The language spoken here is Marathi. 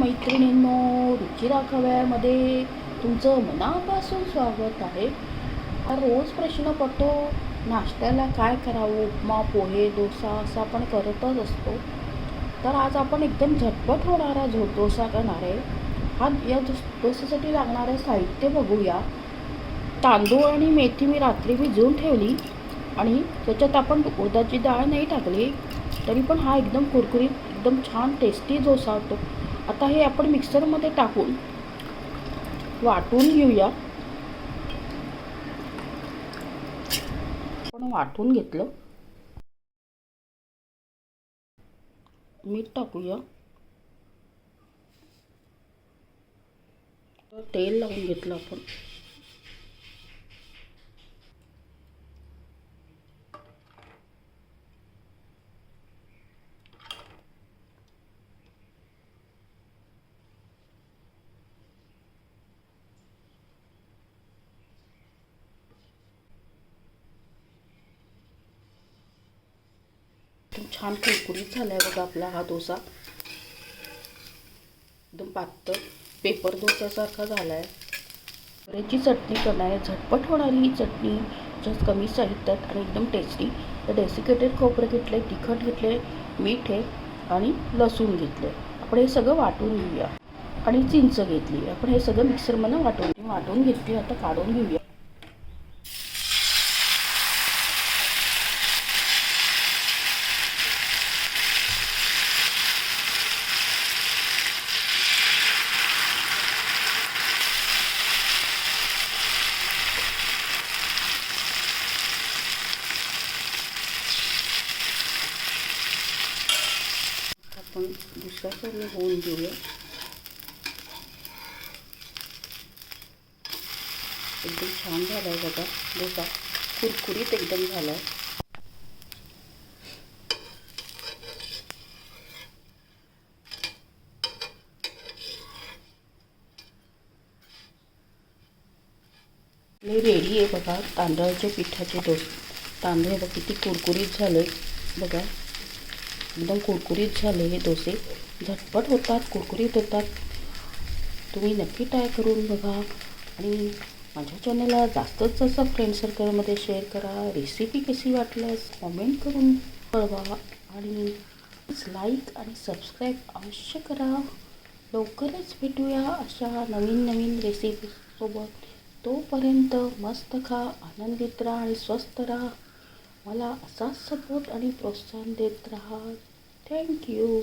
मैत्रिणींनो रुचिरा खव्यामध्ये तुमचं मनापासून स्वागत आहे. हा रोज प्रश्न पडतो नाश्त्याला काय करावं? उपमा पोहे डोसा असं आपण करतच असतो. तर आज आपण एकदम झटपट होणारा झो डोसा करणार आहे. हा या डोसासाठी लागणारं साहित्य बघूया. तांदूळ आणि मेथी मी रात्री भिजवून ठेवली आणि त्याच्यात आपण उडदाची डाळ नाही टाकली तरी पण हा एकदम कुरकुरीत एकदम छान टेस्टी डोसा होतो. आता हे आपण मिक्सरमध्ये टाकून वाटून घेऊया. आपण वाटून घेतलं. मीठ टाकूया. तेल लावून घेतलं आपण. छान कुरकुरीत झाला आहे बघा आपला हा डोसा. एकदम पातळ पेपर डोस्यासारखा झाला आहे बऱ्याची चटणी करणार आहे. झटपट होणारी ही चटणी जस्ट कमी साहित्यात आणि एकदम टेस्टी तर डेसिकेटेड खोबरं घेतलं आहे तिखट घेतलं आहे मीठ आहे आणि लसूण घेतलं आहे आपण हे सगळं वाटून घेऊया. आणि चिंच घेतली आपण हे सगळं मिक्सरमध्ये वाटून वाटून घेतली आता काढून घेऊया. आपण दुसऱ्या साईडने होऊन देऊया एकदम छान झाला आहे बघा. डोसा कुरकुरीत एकदम झाला आहे रेडी आहे बघा तांदळाच्या पिठाचे डोस. तांदूळ बघा किती कुरकुरीत झाले बघा. एकदम कुरकुरीत झाले हे डोसे. झटपट होतात कुरकुरीत होतात. तुम्ही नक्की ट्राय करून बघा. आणि माझ्या चॅनलला जास्तच जास्त फ्रेंड सर्कलमध्ये शेअर करा. रेसिपी कशी वाटल्यास कॉमेंट करून कळवा. आणि लाईक आणि सबस्क्राईब अवश्य करा. लवकरच भेटूया अशा नवीन नवीन रेसिपीसोबत तोपर्यंत मस्त खा आनंदित राहा आणि स्वस्थ राहा. मला असाच सपोर्ट आणि प्रोत्साहन देत राहा. थँक्यू